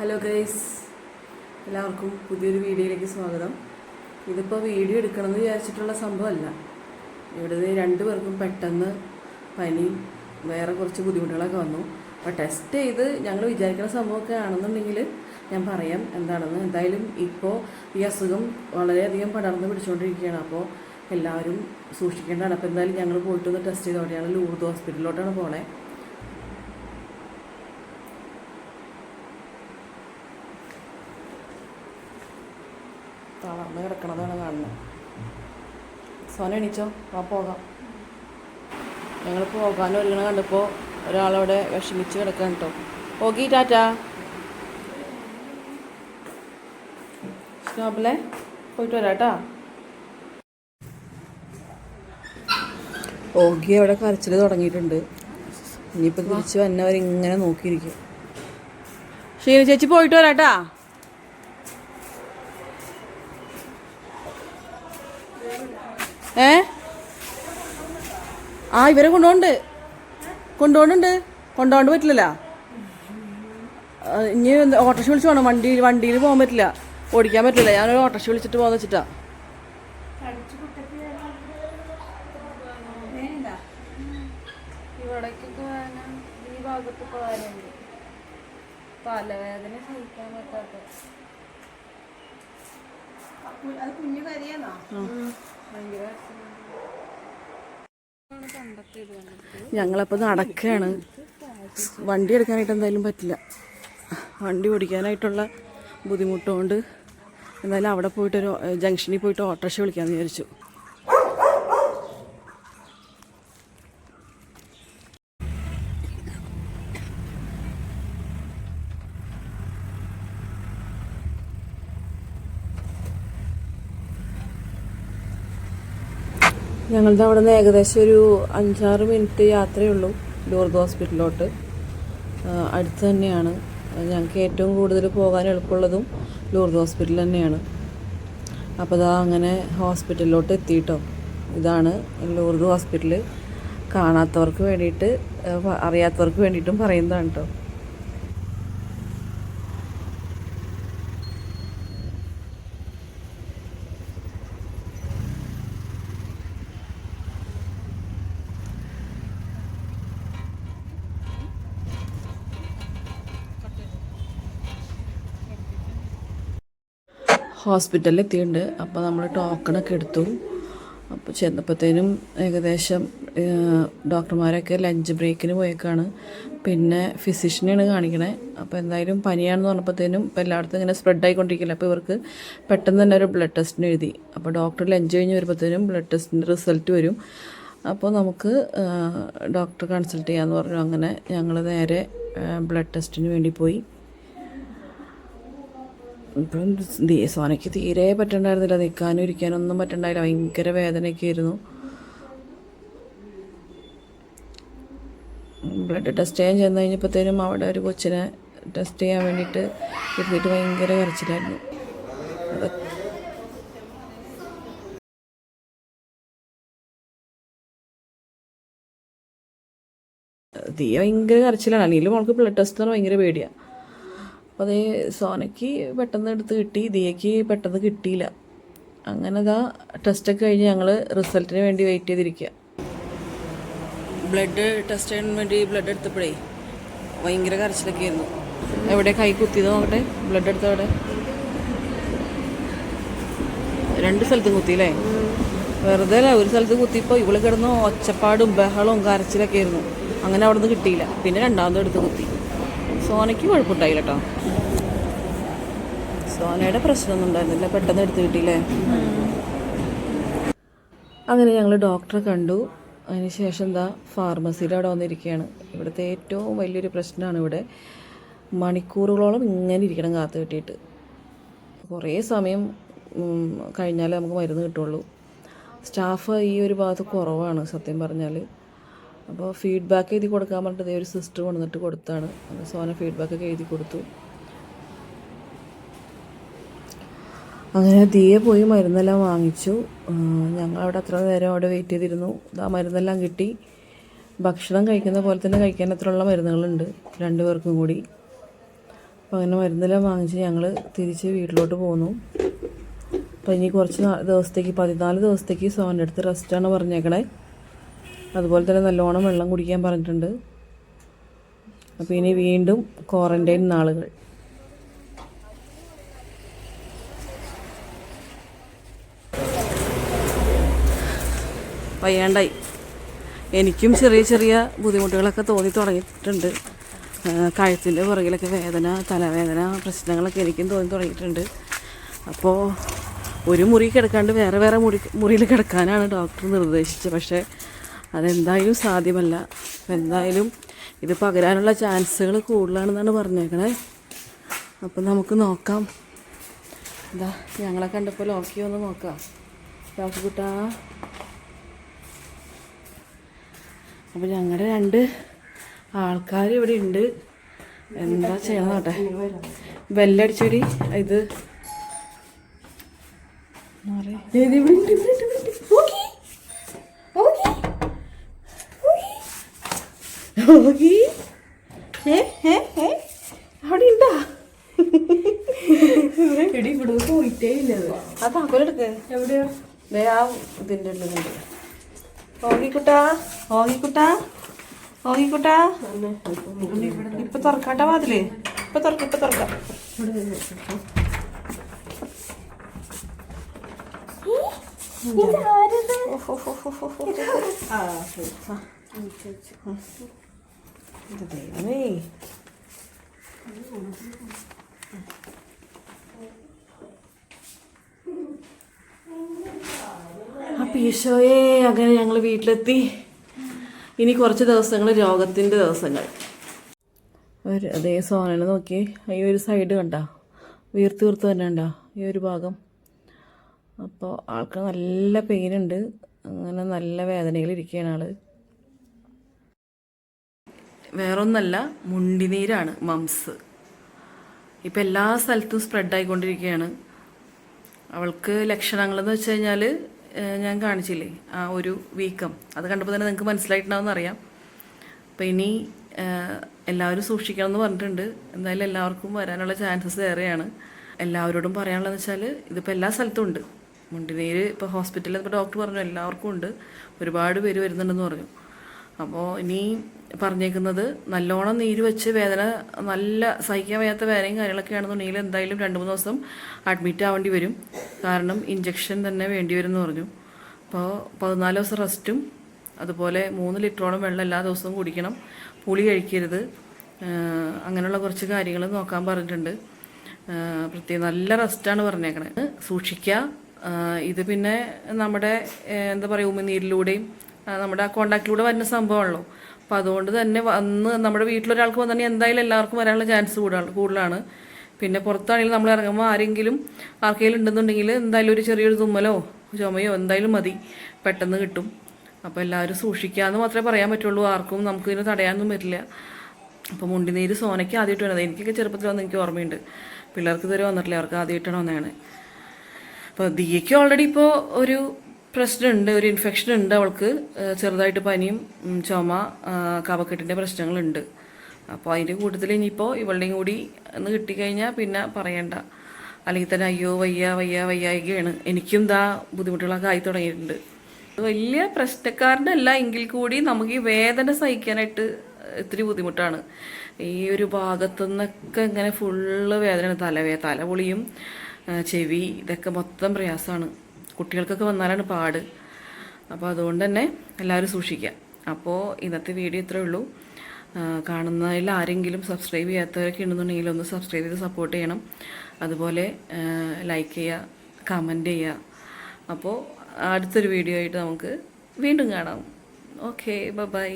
Hello guys എല്ലാവർക്കും പുതിയൊരു വീഡിയോയിലേക്ക് സ്വാഗതം. ഇതിപ്പോൾ വീഡിയോ എടുക്കണമെന്ന് വിചാരിച്ചിട്ടുള്ള സംഭവമല്ല. ഇവിടുന്ന് രണ്ടു പേർക്കും പെട്ടെന്ന് പനി വേറെ കുറച്ച് ബുദ്ധിമുട്ടുകളൊക്കെ വന്നു. അപ്പോൾ ടെസ്റ്റ് ചെയ്ത് ഞങ്ങൾ വിചാരിക്കുന്ന സംഭവമൊക്കെ ആണെന്നുണ്ടെങ്കിൽ ഞാൻ പറയാം എന്താണെന്ന്. എന്തായാലും ഇപ്പോൾ ഈ അസുഖം വളരെയധികം പടർന്ന് പിടിച്ചുകൊണ്ടിരിക്കുകയാണ്. അപ്പോൾ എല്ലാവരും സൂക്ഷിക്കേണ്ടതാണ്. അപ്പോൾ എന്തായാലും ഞങ്ങൾ പോയിട്ടൊന്ന് ടെസ്റ്റ് ചെയ്തോടെയാണ് ലൂർദ് ഹോസ്പിറ്റലിലോട്ടാണ് പോണേ. തളർന്ന് കിടക്കണതാണ് കാണുന്നത്. സോന എണീച്ചോ? ആ പോകാം. ഞങ്ങൾ പോകാൻ ഒരുങ്ങണ കണ്ടപ്പോൾ ഒരാളവിടെ വിഷമിച്ച് കിടക്കാൻ കേട്ടോ ഓക്കി ടാറ്റാ. സ്റ്റോപ്പിലെ പോയിട്ട് വരാട്ടാ. ഓഗി അവിടെ കരച്ചിൽ തുടങ്ങിയിട്ടുണ്ട്. ഇനിയിപ്പോൾ തിരിച്ച് വന്നവരിങ്ങനെ നോക്കിയിരിക്കും. ഷീന ചേച്ചി പോയിട്ട് വരാട്ടാ. ഏ? ആ ഇവരെ കൊണ്ടുപോണ്ട് കൊണ്ടുപോകുന്നുണ്ട് കൊണ്ടുപോകാണ്ട് പറ്റില്ലല്ലോ. ഇനി ഓട്ടോറിക്ഷ വിളിച്ച് പോകണം വണ്ടി വണ്ടിയിൽ പോകാൻ പറ്റില്ല. ഓടിക്കാൻ പറ്റില്ല. ഞാനൊരു ഓട്ടോറിക്ഷ വിളിച്ചിട്ട് പോകാന്ന് വെച്ചിട്ടാ. തലവേദന സഹിക്കാൻ പറ്റാത്ത. അത് കുഞ്ഞു ഞങ്ങളപ്പോൾ നടക്കുകയാണ് വണ്ടി എടുക്കാനായിട്ട് എന്തായാലും പറ്റില്ല. വണ്ടി ഓടിക്കാനായിട്ടുള്ള ബുദ്ധിമുട്ടുകൊണ്ട് എന്തായാലും അവിടെ പോയിട്ടൊരു ഒരു ജംഗ്ഷനിൽ പോയിട്ട് ഓട്ടോറിക്ഷ വിളിക്കാമെന്ന് വിചാരിച്ചു. ഞങ്ങളുടെ അവിടെ നിന്ന് ഏകദേശം ഒരു അഞ്ചാറ് മിനിറ്റ് യാത്രയേ ഉള്ളൂ ലൂർദ് ഹോസ്പിറ്റലിലോട്ട് അടുത്ത് തന്നെയാണ്. ഞങ്ങൾക്ക് ഏറ്റവും കൂടുതൽ പോകാൻ എളുപ്പമുള്ളതും ലൂർദ് ഹോസ്പിറ്റൽ തന്നെയാണ്. അപ്പോൾ ഇതാ അങ്ങനെ ഹോസ്പിറ്റലിലോട്ട് എത്തിയിട്ടോ. ഇതാണ് ലൂർദ് ഹോസ്പിറ്റൽ കാണാത്തവർക്ക് വേണ്ടിയിട്ട് അറിയാത്തവർക്ക് വേണ്ടിയിട്ടും പറയുന്നതാണ് കേട്ടോ ഹോസ്പിറ്റലിൽ എത്തിയിട്ടുണ്ട്. അപ്പോൾ നമ്മൾ ടോക്കണൊക്കെ എടുത്തു. അപ്പോൾ ചെന്നപ്പോഴത്തേനും ഏകദേശം ഡോക്ടർമാരൊക്കെ ലഞ്ച് ബ്രേക്കിന് പോയേക്കാണ്. പിന്നെ ഫിസിഷ്യനെയാണ് കാണിക്കണേ. അപ്പോൾ എന്തായാലും പനിയാണെന്ന് പറഞ്ഞപ്പോഴത്തേനും ഇപ്പോൾ എല്ലായിടത്തും ഇങ്ങനെ സ്പ്രെഡ് ആയിക്കൊണ്ടിരിക്കില്ല അപ്പോൾ ഇവർക്ക് പെട്ടെന്ന് തന്നെ ഒരു ബ്ലഡ് ടെസ്റ്റിന് എഴുതി. അപ്പോൾ ഡോക്ടർ ലഞ്ച് കഴിഞ്ഞ് വരുമ്പോഴത്തേനും ബ്ലഡ് ടെസ്റ്റിന്റെ റിസൾട്ട് വരും. അപ്പോൾ നമുക്ക് ഡോക്ടർ കൺസൾട്ട് ചെയ്യാമെന്ന് പറഞ്ഞു. അങ്ങനെ ഞങ്ങൾ നേരെ ബ്ലഡ് ടെസ്റ്റിന് വേണ്ടി പോയി. ഇപ്പം സോനയ്ക്ക് തീരെ പറ്റണ്ടായിരുന്നില്ല. നിൽക്കാനും ഇരിക്കാനും ഒന്നും പറ്റണ്ടായില്ല. ഭയങ്കര വേദനയൊക്കെ ആയിരുന്നു ബ്ലഡ് ടെസ്റ്റ് ചെയ്യാൻ ചെന്ന് കഴിഞ്ഞപ്പോഴത്തേനും അവിടെ ഒരു കൊച്ചിനെ ടെസ്റ്റ് ചെയ്യാൻ വേണ്ടിയിട്ട് ഇരുന്നിട്ട് ഭയങ്കര കരച്ചിലായിരുന്നു. തീയ ഭയങ്കര കരച്ചിലാണ്. അല്ലെങ്കിൽ മോൾക്ക് ബ്ലഡ് ടെസ്റ്റ് ഭയങ്കര പേടിയാണ് അപ്പോൾ അതേ സോനയ്ക്ക് പെട്ടെന്ന് എടുത്ത് കിട്ടി ദിയയ്ക്ക് പെട്ടെന്ന് കിട്ടിയില്ല. അങ്ങനെ ഇതാ ടെസ്റ്റൊക്കെ കഴിഞ്ഞ് ഞങ്ങൾ റിസൾട്ടിന് വേണ്ടി വെയിറ്റ് ചെയ്തിരിക്കുക ബ്ലഡ് ടെസ്റ്റ് ചെയ്യാൻ വേണ്ടി ബ്ലഡ് എടുത്തപ്പോഴേ ഭയങ്കര കരച്ചിലൊക്കെ ആയിരുന്നു എവിടെ കൈ കുത്തി നോക്കട്ടെ ബ്ലഡ് എടുത്ത അവിടെ? രണ്ട് സ്ഥലത്തും കുത്തിയില്ലേ? വെറുതെ അല്ല ഒരു സ്ഥലത്ത് കുത്തിയപ്പോൾ ഇവൾ കിടന്ന് ഒച്ചപ്പാടും ബഹളവും കരച്ചിലൊക്കെ ആയിരുന്നു അങ്ങനെ അവിടെ നിന്ന് കിട്ടിയില്ല. പിന്നെ രണ്ടാമതും എടുത്ത് കുത്തി. സോനയ്ക്ക് കുഴപ്പമുണ്ടായില്ല കേട്ടോ. സോനയുടെ പ്രശ്നമൊന്നും ഉണ്ടായിരുന്നില്ല പെട്ടെന്ന് എടുത്തു കിട്ടിയില്ലേ? അങ്ങനെ ഞങ്ങൾ ഡോക്ടറെ കണ്ടു. അതിനുശേഷം എന്താ ഫാർമസിയിൽ അവിടെ വന്നിരിക്കുകയാണ്. ഇവിടുത്തെ ഏറ്റവും വലിയൊരു പ്രശ്നമാണ് ഇവിടെ. മണിക്കൂറുകളോളം ഇങ്ങനെ ഇരിക്കണം കാത്തു കിട്ടിയിട്ട്. കുറേ സമയം കഴിഞ്ഞാലേ നമുക്ക് മരുന്ന് കിട്ടുള്ളൂ. സ്റ്റാഫ് ഈ ഒരു ഭാഗത്ത് കുറവാണ് സത്യം പറഞ്ഞാൽ അപ്പോൾ ഫീഡ്ബാക്ക് എഴുതി കൊടുക്കാൻ പറഞ്ഞിട്ട് ഒരു സിസ്റ്റർ കൊണ്ടുവന്നിട്ട് കൊടുത്താണ്. സോന ഫീഡ്ബാക്കൊക്കെ എഴുതി കൊടുത്തു. അങ്ങനെ ദിയെ പോയി മരുന്നെല്ലാം വാങ്ങിച്ചു. ഞങ്ങൾ അവിടെ അത്ര നേരം അവിടെ വെയിറ്റ് ചെയ്തിരുന്നു. ആ മരുന്നെല്ലാം കിട്ടി. ഭക്ഷണം കഴിക്കുന്ന പോലെ തന്നെ കഴിക്കാൻ അത്രയുള്ള മരുന്നുകളുണ്ട് രണ്ടു പേർക്കും കൂടി. അപ്പോൾ അങ്ങനെ മരുന്നെല്ലാം വാങ്ങിച്ച് ഞങ്ങൾ തിരിച്ച് വീട്ടിലോട്ട് പോന്നു. അപ്പോൾ ഇനി കുറച്ച് ദിവസത്തേക്ക് പതിനാല് ദിവസത്തേക്ക് സോന്റെ അടുത്ത് റെസ്റ്റാണ് പറഞ്ഞേക്കണേ. അതുപോലെ തന്നെ നല്ലോണം വെള്ളം കുടിക്കാൻ പറഞ്ഞിട്ടുണ്ട്. അപ്പോൾ ഇനി വീണ്ടും ക്വാറന്റൈൻ നാളുകൾ. വയ്യാണ്ടായി. എനിക്കും ചെറിയ ചെറിയ ബുദ്ധിമുട്ടുകളൊക്കെ തോന്നി തുടങ്ങിയിട്ടുണ്ട്. കഴുത്തിന്റെ പുറകിലൊക്കെ വേദന തലവേദന പ്രശ്നങ്ങളൊക്കെ എനിക്കും തോന്നി തുടങ്ങിയിട്ടുണ്ട്. അപ്പോൾ ഒരു മുറി കിടക്കാണ്ട് വേറെ വേറെ മുറി മുറിയിൽ കിടക്കാനാണ് ഡോക്ടർ നിർദ്ദേശിച്ചത്. പക്ഷേ അതെന്തായാലും സാധ്യമല്ല. എന്തായാലും ഇത് പകരാനുള്ള ചാൻസുകൾ കൂടുതലാണെന്നാണ് പറഞ്ഞേക്കണേ. അപ്പം നമുക്ക് നോക്കാം. എന്താ ഞങ്ങളെ കണ്ടപ്പോൾ ലോക്കി ഒന്ന് നോക്കാം. ലോക്കി കുട്ടാ. അപ്പം ഞങ്ങളുടെ രണ്ട് ആൾക്കാർ ഇവിടെ ഉണ്ട് എന്താ ചെയ്യണം നോട്ടെ ബെല്ലടിച്ചടി ഇത്. ഇവിടെ ഉണ്ട്, ഇവിടെ ഉണ്ട്, ഇവിടെ ഉണ്ട്. ഓക്കി. ഓക്കി. ഓക്കി. ഏ, ഏ, ഏ. അവിടെ ഉണ്ടാ എടി ഇവിടെ പോയിട്ടേ ഇല്ല ആ താക്കോലെടുക്ക് എവിടെയാ? ദേ ആ ഇതിന്റെ ഉള്ളിലുണ്ട് ഓങ്ങിക്കുട്ടാ ഓങ്ങിക്കുട്ടാ ഓങ്ങിക്കുട്ടാ ഇപ്പൊ തുറക്കാട്ട വാതിൽ. ഇപ്പൊ തുറക്ക ഇപ്പൊ തുറക്കാം. ആ ശരി. ഇത് ദൈവമേ. അപ്പം ഈശോയെ അങ്ങനെ ഞങ്ങൾ വീട്ടിലെത്തി. ഇനി കുറച്ച് ദിവസങ്ങൾ രോഗത്തിന്റെ ദിവസങ്ങൾ. ഒരു അതേ സോനനെ നോക്കി. ഈ ഒരു സൈഡ് കണ്ട. വീർത്ത് വീർത്ത് തന്നെ ഉണ്ടോ ഈ ഒരു ഭാഗം. അപ്പോൾ ആൾക്ക് നല്ല പെയിനുണ്ട് അങ്ങനെ നല്ല വേദനയിൽ ഇരിക്കുകയാണ് ആൾ. വേറൊന്നല്ല മുണ്ടിനീരാണ് മംസ്. ഇപ്പം എല്ലാ സ്ഥലത്തും സ്പ്രെഡ് ആയിക്കൊണ്ടിരിക്കുകയാണ് അവൾക്ക് ലക്ഷണങ്ങളെന്ന് വെച്ച് കഴിഞ്ഞാൽ ഞാൻ കാണിച്ചില്ലേ ആ ഒരു വീക്കം. അത് കണ്ടപ്പോൾ തന്നെ നിങ്ങൾക്ക് മനസ്സിലായിട്ടുണ്ടാവും അറിയാം. അപ്പം ഇനി എല്ലാവരും സൂക്ഷിക്കണം എന്ന് പറഞ്ഞിട്ടുണ്ട്. എന്തായാലും എല്ലാവർക്കും വരാനുള്ള ചാൻസസ് ഏറെയാണ് എല്ലാവരോടും പറയാനുള്ളതെന്ന് വെച്ചാൽ ഇതിപ്പോൾ എല്ലാ സ്ഥലത്തും ഉണ്ട്. മുണ്ടിനീര് ഇപ്പോൾ ഹോസ്പിറ്റലിൽ ഇപ്പോൾ ഡോക്ടർ പറഞ്ഞു എല്ലാവർക്കും ഉണ്ട്. ഒരുപാട് പേര് വരുന്നുണ്ടെന്ന് പറഞ്ഞു. അപ്പോൾ ഇനി പറഞ്ഞേക്കുന്നത് നല്ലോണം നീര് വെച്ച് വേദന നല്ല സഹിക്കാൻ വയ്യാത്ത വേദനയും കാര്യങ്ങളൊക്കെ ആണെന്നുണ്ടെങ്കിൽ എന്തായാലും രണ്ട് മൂന്ന് ദിവസം അഡ്മിറ്റ് ആവേണ്ടി വരും. കാരണം ഇഞ്ചക്ഷൻ തന്നെ വേണ്ടി വരും എന്ന് പറഞ്ഞു. അപ്പോൾ പതിനാല് ദിവസം റെസ്റ്റും അതുപോലെ മൂന്ന് ലിറ്ററോളം വെള്ളം എല്ലാ ദിവസവും കുടിക്കണം. പുളി കഴിക്കരുത്. അങ്ങനെയുള്ള കുറച്ച് കാര്യങ്ങൾ നോക്കാൻ പറഞ്ഞിട്ടുണ്ട്. പ്രത്യേകം നല്ല റെസ്റ്റാണ് പറഞ്ഞേക്കണത് സൂക്ഷിക്കുക ഇത് പിന്നെ നമ്മുടെ എന്താ പറയുക ഉമിനീരിലൂടെയും നമ്മുടെ കോണ്ടാക്റ്റിലൂടെ വരുന്ന സംഭവമാണല്ലോ. അപ്പം അതുകൊണ്ട് തന്നെ വന്ന് നമ്മുടെ വീട്ടിലൊരാൾക്ക് വന്നിട്ടുണ്ടെങ്കിൽ എന്തായാലും എല്ലാവർക്കും വരാനുള്ള ചാൻസ് കൂടുതലാണ് കൂടുതലാണ്. പിന്നെ പുറത്താണെങ്കിലും നമ്മൾ ഇറങ്ങുമ്പോൾ ആരെങ്കിലും ആർക്കെങ്കിലും ഉണ്ടെന്നുണ്ടെങ്കിൽ എന്തായാലും ഒരു ചെറിയൊരു തുമ്മലോ ചുമയോ എന്തായാലും മതി. പെട്ടെന്ന് കിട്ടും. അപ്പോൾ എല്ലാവരും സൂക്ഷിക്കാമെന്ന് മാത്രമേ പറയാൻ പറ്റുള്ളൂ. ആർക്കും നമുക്ക് ഇതിനെ തടയാനൊന്നും പറ്റില്ല. അപ്പോൾ മുണ്ടിനീര് സോനയ്ക്ക് ആദ്യമായിട്ട് വന്നത്. എനിക്കൊക്കെ ചെറുപ്പത്തിൽ വന്ന് എനിക്ക് ഓർമ്മയുണ്ട്. പിള്ളേർക്ക് ഇതുവരെ വന്നിട്ടില്ല. അവർക്ക് ആദ്യമായിട്ടാണ് വന്നതാണ്. അപ്പോൾ ദിയയ്ക്ക് ഓൾറെഡി ഇപ്പോൾ ഒരു പ്രശ്നമുണ്ട് ഒരു ഇൻഫെക്ഷൻ ഉണ്ട് അവൾക്ക്. ചെറുതായിട്ട് പനിയും ചുമ കവക്കെട്ടിന്റെ പ്രശ്നങ്ങളുണ്ട്. അപ്പോൾ അതിന്റെ കൂട്ടത്തിൽ ഇനിയിപ്പോൾ ഇവളുടെയും കൂടി ഒന്ന് കിട്ടിക്കഴിഞ്ഞാൽ പിന്നെ പറയണ്ട. അല്ലെങ്കിൽ തന്നെ അയ്യോ വയ്യ വയ്യ വയ്യായികയാണ്. എനിക്കും ദാ ബുദ്ധിമുട്ടുകളൊക്കെ ആയി തുടങ്ങിയിട്ടുണ്ട്. വലിയ പ്രശ്നക്കാരനല്ല എങ്കിൽ കൂടി നമുക്ക് ഈ വേദന സഹിക്കാനായിട്ട് ഇത്തിരി ബുദ്ധിമുട്ടാണ്. ഈ ഒരു ഭാഗത്തു നിന്നൊക്കെ ഇങ്ങനെ ഫുള്ള് വേദനയാണ്. തലവേ തലപൊളിയും ചെവി ഇതൊക്കെ മൊത്തം പ്രയാസമാണ്. കുട്ടികൾക്കൊക്കെ വന്നാലാണ് പാട്. അപ്പോൾ അതുകൊണ്ട് തന്നെ എല്ലാവരും സൂക്ഷിക്കുക. അപ്പോൾ ഇന്നത്തെ വീഡിയോ ഇത്രേ ഉള്ളൂ. കാണുന്നതിൽ ആരെങ്കിലും സബ്സ്ക്രൈബ് ചെയ്യാത്തവരൊക്കെ ഉണ്ടെന്നുണ്ടെങ്കിൽ ഒന്ന് സബ്സ്ക്രൈബ് ചെയ്ത് സപ്പോർട്ട് ചെയ്യണം. അതുപോലെ ലൈക്ക് ചെയ്യുക കമന്റ് ചെയ്യുക. അപ്പോൾ അടുത്തൊരു വീഡിയോ ആയിട്ട് നമുക്ക് വീണ്ടും കാണാം. Okay bye